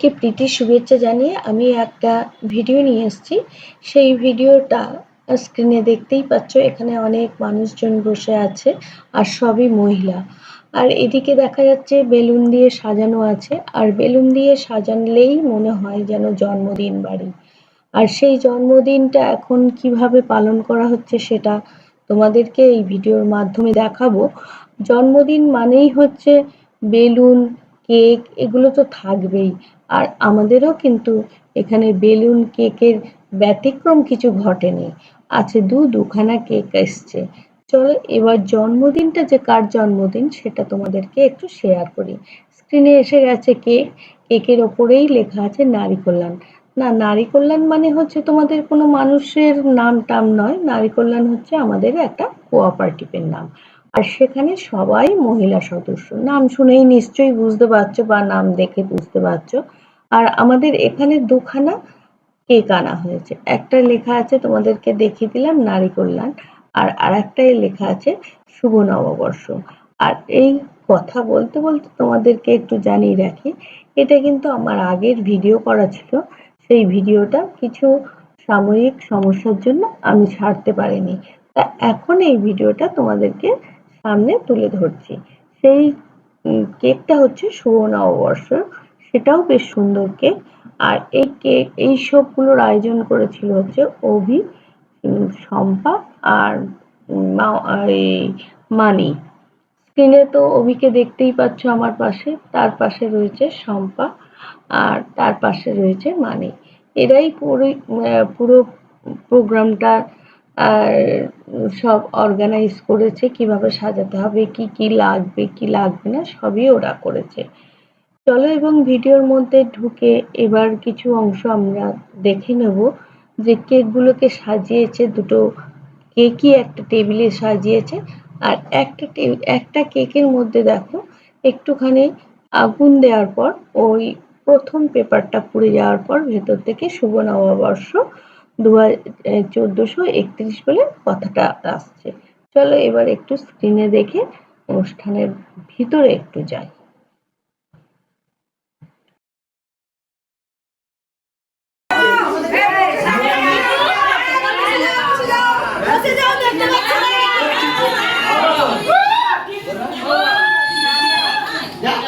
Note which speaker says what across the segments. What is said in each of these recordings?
Speaker 1: কে প্রীতি শুভেচ্ছা জানিয়ে আমি একটা ভিডিও নিয়ে এসেছি। সেই ভিডিওটা স্ক্রিনে দেখতেই পাচ্ছ, এখানে অনেক মানুষজন বসে আছে আর সবই মহিলা। আর এদিকে দেখা যাচ্ছে বেলুন দিয়ে সাজানো আছে, আর বেলুন দিয়ে সাজানলেই মনে হয় যেন জন্মদিন বাড়ি। আর সেই জন্মদিনটা এখন কীভাবে পালন করা হচ্ছে সেটা তোমাদেরকে এই ভিডিওর মাধ্যমে দেখাবো। জন্মদিন মানেই হচ্ছে বেলুন, কেক, এগুলো তো থাকবেই। আর আমাদেরও কিন্তু এখানে বেলুন কেকের ব্যতিক্রম কিছু ঘটেনি। আছে দু, দুখানা কেক এসছে। চলো, এবার জন্মদিনটা যে কার জন্মদিন সেটা তোমাদেরকে একটু শেয়ার করি। স্ক্রিনে এসে গেছে কেক। কেকের ওপরেই লেখা আছে নারী কল্যাণ। না, নারী কল্যাণ মানে হচ্ছে তোমাদের কোনো মানুষের নাম টাম নয়। নারী কল্যাণ হচ্ছে আমাদের একটা কোঅপারেটিভের নাম। আর সেখানে সবাই মহিলা সদস্য। নাম শুনেই নিশ্চয়ই বুঝতে পারছ বা নাম দেখে বুঝতে পারছ। আর আমাদের এখানে দুখানা কেক আনা হয়েছে। একটা লেখা আছে, তোমাদেরকে দেখিয়ে দিলাম, নারী কল্যাণ। আর আরেকটাই লেখা আছে, শুভ নববর্ষ। আর এই কথা বলতে বলতে তোমাদেরকে একটু জানিয়ে রাখি, এটা কিন্তু আমার আগের ভিডিও করা ছিল। সেই ভিডিওটা কিছু সাময়িক সমস্যার জন্য আমি ছাড়তে পারিনি। তা এখন এই ভিডিওটা তোমাদেরকে সামনে তুলে ধরছি। সেই কেকটা হচ্ছে শুভ নববর্ষ। সেটাও বেশ সুন্দর কেক। আর এই কেক, এই সবগুলোর আয়োজন করেছিল হচ্ছে অভি শম্পা আর এই মানি। স্ক্রিনে তো অভিকে দেখতেই পাচ্ছ আমার পাশে, তার পাশে রয়েছে শম্পা আর তার পাশে রয়েছে মানি। এরাই পুরো পুরো প্রোগ্রামটা সব অর্গানাইজ করেছে, কীভাবে সাজাতে হবে, কি কি লাগবে কি লাগবে না, সবই ওরা করেছে। চলো এবং ভিডিওর মধ্যে ঢুকে এবার কিছু অংশ আমরা দেখে নেব যে কেকগুলোকে সাজিয়েছে দুটো কেকই, একটা টেবিলে সাজিয়েছে। আর একটা একটা কেকের মধ্যে দেখো, একটুখানি আগুন দেওয়ার পর, ওই প্রথম পেপারটা পুড়ে যাওয়ার পর ভেতর থেকে শুভ নববর্ষ দু চোদ্দোশো একত্রিশ বলে কথাটা আসছে। চলো এবার একটু স্ক্রিনে দেখে অনুষ্ঠানের ভিতরে একটু যাই
Speaker 2: সামনে দাঁড়ায় গাড়িটা পাইছে না সবাই একবার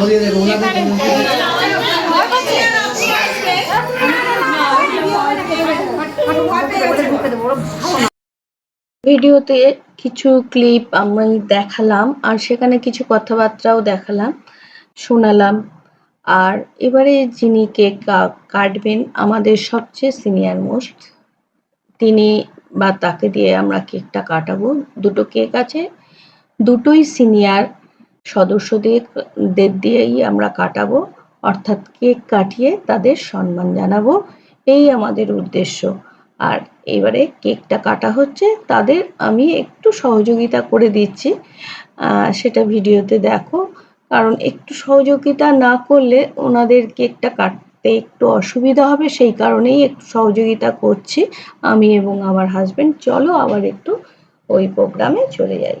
Speaker 3: ধরিয়ে দেবো
Speaker 1: ভিডিওতে কিছু ক্লিপ আমি দেখালাম আর সেখানে কিছু কথাবার্তাও দেখালাম শোনালাম। আর এবারে যিনি কেক কাটবেন আমাদের সবচেয়ে সিনিয়র মোস্ট তিনি বা তাকে দিয়ে আমরা কেকটা কাটাবো। দুটো কেক আছে দুটোই সিনিয়র সদস্যদের দিয়েই আমরা কাটাবো, অর্থাৎ কেক কাটিয়ে তাদের সম্মান জানাব, এই আমাদের উদ্দেশ্য। আর এবারে কেকটা কাটা হচ্ছে, তাদের আমি একটু সহযোগিতা করে দিচ্ছি। সেটা ভিডিওতে দেখো। কারণ একটু সহযোগিতা না করলে ওনাদের কেকটা কাটতে একটু অসুবিধা হবে, সেই কারণেই একটু সহযোগিতা করছি আমি এবং আমার হাজবেন্ড চলো আবার একটু ওই প্রোগ্রামে চলে যাই।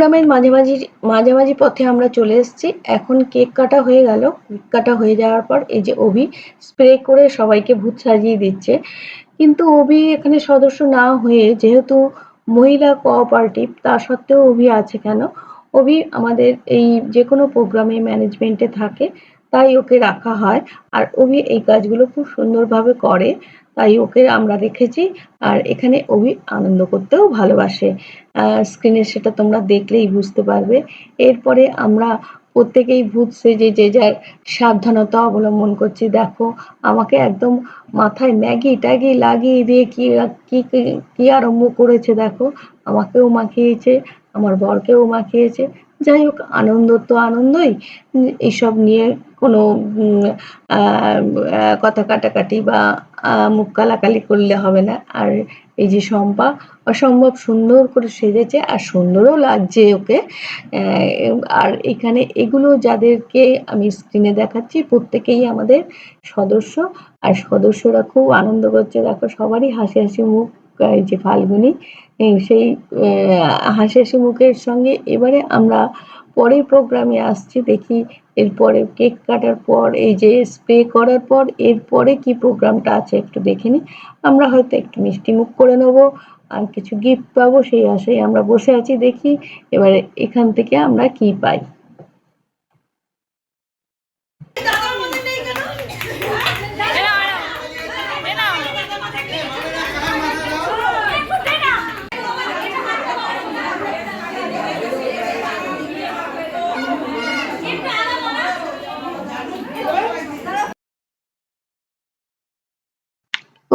Speaker 1: প্রোগ্রামের মাঝামাঝি মাঝামাঝি পথে আমরা চলে এসেছি। এখন কেক কাটা হয়ে গেল। কেক কাটা হয়ে যাওয়ার পর এই যে অভি স্প্রে করে সবাইকে ভূত সাজিয়ে দিচ্ছে। কিন্তু অভি এখানে সদস্য না হয়ে যেহেতু মহিলা কোঅপারেটিভ, তা সত্ত্বেও অভি আছে কেন? অভি আমাদের এই যে কোনো প্রোগ্রামে ম্যানেজমেন্টে থাকে। তাই ওকে রাখা হয়। আর অভি এই কাজগুলো খুব সুন্দরভাবে করে। তাই ওকে আমরা রেখেছি আর এখানে অভি আনন্দ করতেও ভালোবাসে। স্ক্রিনে সেটা তোমরা দেখলেই বুঝতে পারবে। এরপরে আমরা প্রত্যেকেই ভূত সেজে যে, যার সাবধানতা অবলম্বন করছি, দেখো, আমাকে একদম মাথায় ম্যাগি ট্যাগি লাগিয়ে দিয়ে কি কি, কি- কি আরম্ভ করেছে, দেখো, আমাকেও মাখিয়েছে। আমার বরকেও মাখিয়েছে। যাই হোক, আনন্দ তো আনন্দই। এইসব নিয়ে কোনো কথা কাটাকাটি বা মুখ কালাকালি করলে হবে না। আর এই যে শম্পা, অসম্ভব সুন্দর করে সেজেছে আর সুন্দরও লাগছে ওকে। আর এখানে এগুলো যাদেরকে আমি স্ক্রিনে দেখাচ্ছি, প্রত্যেকেই আমাদের সদস্য। আর সদস্যরা খুব আনন্দ করছে। দেখো, সবারই হাসি হাসি মুখ, এই যে ফাল্গুনি। সেই হাসি হাসি মুখের সঙ্গে এবারে আমরা পরের প্রোগ্রামে আসছি, দেখি এরপরে কেক কাটার পর, এই যে স্প্রে করার পর, এরপরে কি প্রোগ্রামটা আছে একটু দেখে নিই। আমরা হয়তো একটু মিষ্টি মুখ করে নেব, আর কিছু গিফট পাবো, সেই আশায় আমরা বসে আছি, দেখি এবারে এখান থেকে আমরা কি পাই।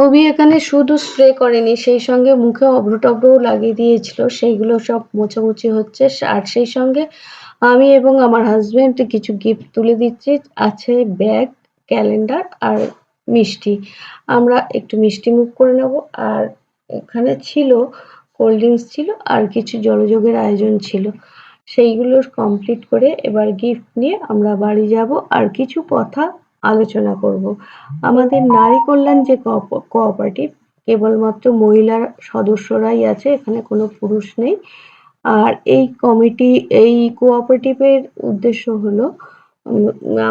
Speaker 1: অভি এখানে শুধু স্প্রে করেনি, সেই সঙ্গে মুখে অভ্র টভ্রও লাগিয়ে দিয়েছিল। সেইগুলো সব মোছামুছি হচ্ছে। আর সেই সঙ্গে আমি এবং আমার হাজবেন্ড কিছু গিফট তুলে দিচ্ছি। আছে ব্যাগ ক্যালেন্ডার আর মিষ্টি। আমরা একটু মিষ্টি মুখ করে নেব। আর এখানে ছিল কোল্ড ড্রিঙ্কস ছিল আর কিছু জলযোগের আয়োজন ছিল। সেইগুলো কমপ্লিট করে এবার গিফট নিয়ে আমরা বাড়ি যাব। আর কিছু কথা আলোচনা করব। আমাদের নারী কল্যাণ যে কোঅপারেটিভ কেবলমাত্র মহিলা সদস্যরাই আছে, এখানে কোনো পুরুষ নেই। আর এই কমিটি, এই কোঅপারেটিভের উদ্দেশ্য হলো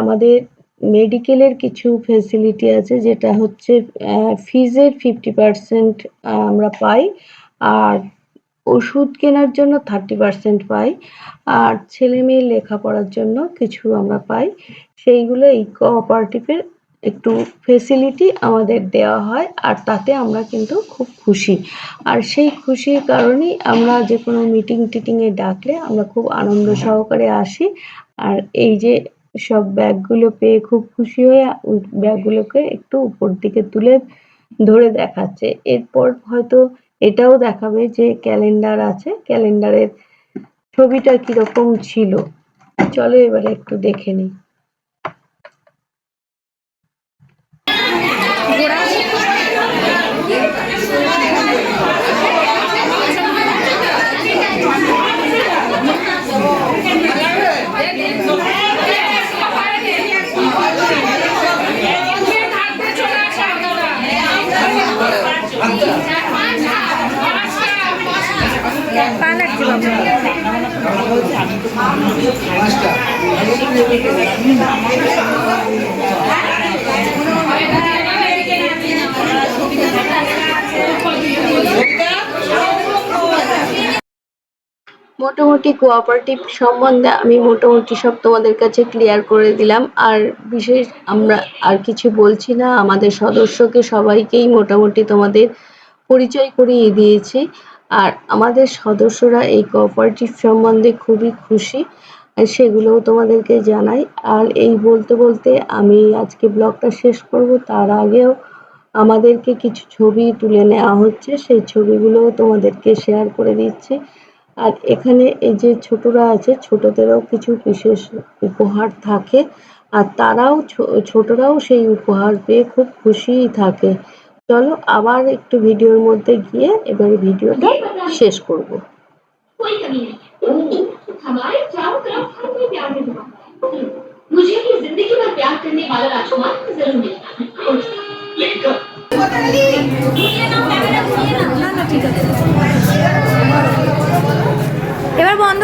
Speaker 1: আমাদের মেডিকেলের কিছু ফেসিলিটি আছে, যেটা হচ্ছে ফিজের ফিফটি পার্সেন্ট আমরা পাই। আর ওষুধ কেনার জন্য থার্টি পার্সেন্ট পাই, আর ছেলে মেয়ের লেখাপড়ার জন্য কিছু আমরা পাই। সেইগুলো এই কোঅপারেটিভের একটু ফেসিলিটি আমাদের দেওয়া হয়, আর তাতে আমরা কিন্তু খুব খুশি। আর সেই খুশির কারণেই আমরা যে কোনো মিটিং টিটিংয়ে ডাকলে আমরা খুব আনন্দ সহকারে আসি। আর এই যে সব ব্যাগগুলো পেয়ে খুব খুশি হয়ে ব্যাগগুলোকে একটু উপর দিকে তুলে ধরে দেখাচ্ছে। এরপর হয়তো এটাও দেখাবে যে ক্যালেন্ডার আছে। ক্যালেন্ডারের ছবিটা কীরকম ছিল। চলো এবারে একটু দেখে নিই। মোটামুটি কোঅপারেটিভ সম্বন্ধে আমি মোটামুটি সব তোমাদের কাছে ক্লিয়ার করে দিলাম। আর বিশেষ আমরা আর কিছু বলছি না, আমাদের সদস্যকে সবাইকেই মোটামুটি তোমাদের পরিচয় করিয়ে দিয়েছি। আর আমাদের সদস্যরা এই কোঅপারেটিভ সম্বন্ধে খুবই খুশি সেগুলোও তোমাদেরকে জানাই। আর এই বলতে বলতে আমি আজকে ব্লগটা শেষ করব। তার আগেও আমাদেরকে কিছু ছবি তুলে নেওয়া হচ্ছে। সেই ছবিগুলোও তোমাদেরকে শেয়ার করে দিচ্ছি। আর এখানে এই যে ছোটরা আছে, ছোটদেরও কিছু বিশেষ উপহার থাকে। আর তারাও ছোটরাও সেই উপহার পেয়ে খুব খুশিই থাকে। চলো আবার একটু ভিডিওর মধ্যে গিয়ে এবার ভিডিওটা শেষ করব
Speaker 2: कोई कमी नहीं है हमारे चारों तरफ हर कोई प्यार में डूबा हुआ है मुझे भी जिंदगी भर प्यार करने वाला राजकुमार जरूर मिलना लेकिन कब
Speaker 4: এবার বন্ধ